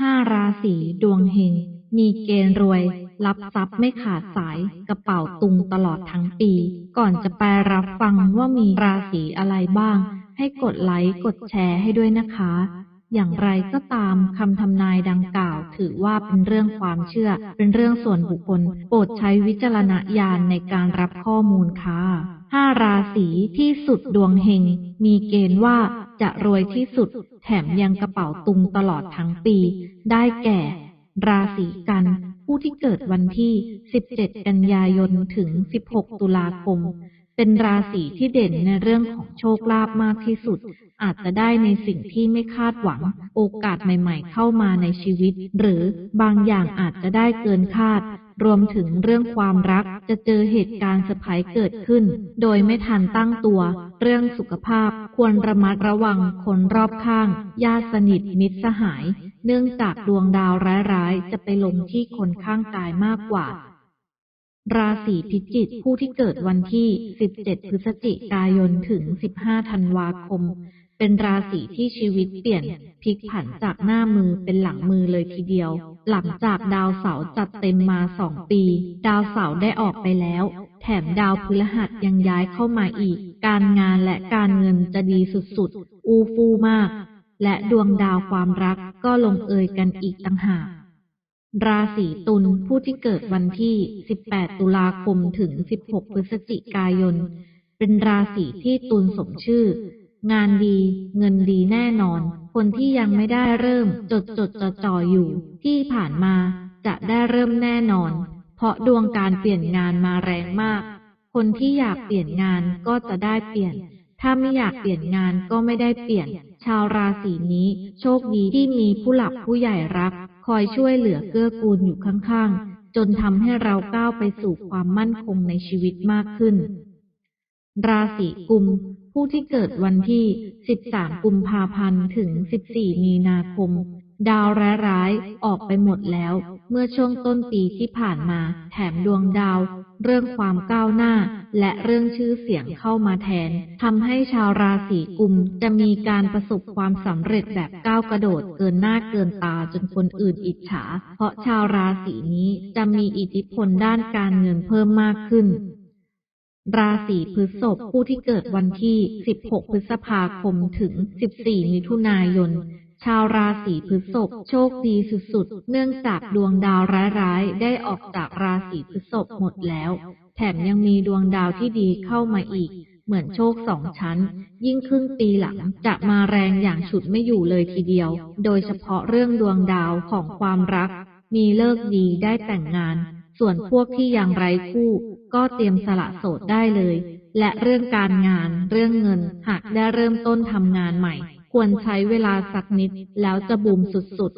ห้าราศีดวงเฮง มีเกณฑ์รวย รับทรัพย์ไม่ขาดสาย กระเป๋าตุงตลอดทั้งปี ก่อนจะไปรับฟังว่ามีราศีอะไรบ้าง ให้กดไลค์กดแชร์ให้ด้วยนะคะ อย่างไรก็ตามคำทำนายดังกล่าว ถือว่าเป็นเรื่องความเชื่อ เป็นเรื่องส่วนบุคคล โปรดใช้วิจารณญาณในการรับข้อมูลค่ะห้าราศีที่สุดดวงเฮง มีเกณฑ์ว่า จะรวยที่สุด แถมยังกระเป๋าตุงตลอดทั้งปี ได้แก่ ราศีกัน ผู้ที่เกิดวันที่ 17 กันยายนถึง 16 ตุลาคม เป็นราศีที่เด่นในเรื่องของโชคลาภมากที่สุด อาจจะได้ในสิ่งที่ไม่คาดหวัง โอกาสใหม่ ๆ เข้ามาในชีวิต หรือบางอย่างอาจจะได้เกินคาด รวมถึงเรื่องความรักจะเจอเหตุการณ์เซอร์ไพรส์เกิดขึ้น โดยไม่ทันตั้งตัว เรื่องสุขภาพควรระมัดระวังคนรอบข้าง ญาติสนิทมิตรสหาย เนื่องจากดวงดาวร้ายๆ จะไปลงที่คนข้างกายมากกว่า ราศีพิจิกผู้ที่เกิดวันที่ 17 พฤศจิกายนถึง 15 ธันวาคม เป็นราศีที่ชีวิตเปลี่ยนพลิกผันจากหน้ามือเป็นหลังมือเลยทีเดียว หลังจากดาวเสาร์จัดเต็มมาสองปี ดาวเสาร์ได้ออกไปแล้ว แถมดาวพฤหัสยังย้ายเข้ามาอีก การงานและการเงินจะดีสุดๆ อูฟูมาก และดวงดาวความรักก็ลงเอยกันอีกต่างหากราศีตุลผู้ที่เกิดวันที่ 18 ตุลาคมถึง 16 พฤศจิกายน เป็นราศีที่ตุลสมชื่อ งานดี เงินดีแน่นอน คนที่ยังไม่ได้เริ่ม จดจดจ่อจ่ออยู่ ที่ผ่านมาจะได้เริ่มแน่นอน เพราะดวงการเปลี่ยนงานมาแรงมาก คนที่อยากเปลี่ยนงานก็จะได้เปลี่ยน ถ้าไม่อยากเปลี่ยนงานก็ไม่ได้เปลี่ยน ชาวราศีนี้ โชคดีที่มีผู้หลักผู้ใหญ่รัก คอยช่วยเหลือเกื้อกูลอยู่ข้างๆ จนทำให้เราก้าวไปสู่ความมั่นคงในชีวิตมากขึ้นราศีกุม ผู้ที่เกิดวันที่ 13 กุมภาพันธ์ ถึง 14 มีนาคม ดาวร้ายๆ ออกไปหมดแล้ว เมื่อช่วงต้นปีที่ผ่านมา แถมดวงดาว เรื่องความก้าวหน้า และเรื่องชื่อเสียงเข้ามาแทน ทำให้ชาวราศีกุมจะมีการประสบความสำเร็จแบบก้าวกระโดดเกินหน้าเกินตาจนคนอื่นอิจฉา เพราะชาวราศีนี้จะมีอิทธิพลด้านการเงินเพิ่มมากขึ้น ราศีพฤษภผู้ที่เกิดวันที่ 16 พฤษภาคมถึง 14 มิถุนายน ชาวราศีพฤษภโชคดีสุดๆ เนื่องจากดวงดาวร้ายๆ ได้ออกจากราศีพฤษภหมดแล้ว แถมยังมีดวงดาวที่ดีเข้ามาอีก เหมือนโชคสองชั้น ยิ่งครึ่งปีหลังจะมาแรงอย่างฉุดไม่อยู่เลยทีเดียว โดยเฉพาะเรื่องดวงดาวของความรัก มีเลิกดีได้แต่งงาน ส่วนพวกที่ยังไร้คู่ ก็เตรียมสละโสดได้เลย และเรื่องการงานเรื่องเงิน หากได้เริ่มต้นทำงานใหม่ ควรใช้เวลาสักนิดแล้วจะบูมสุด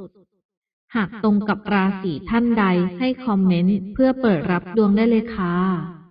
ๆ หากตรงกับราศีท่านใดให้คอมเมนต์เพื่อเปิดรับดวงได้เลยค่ะ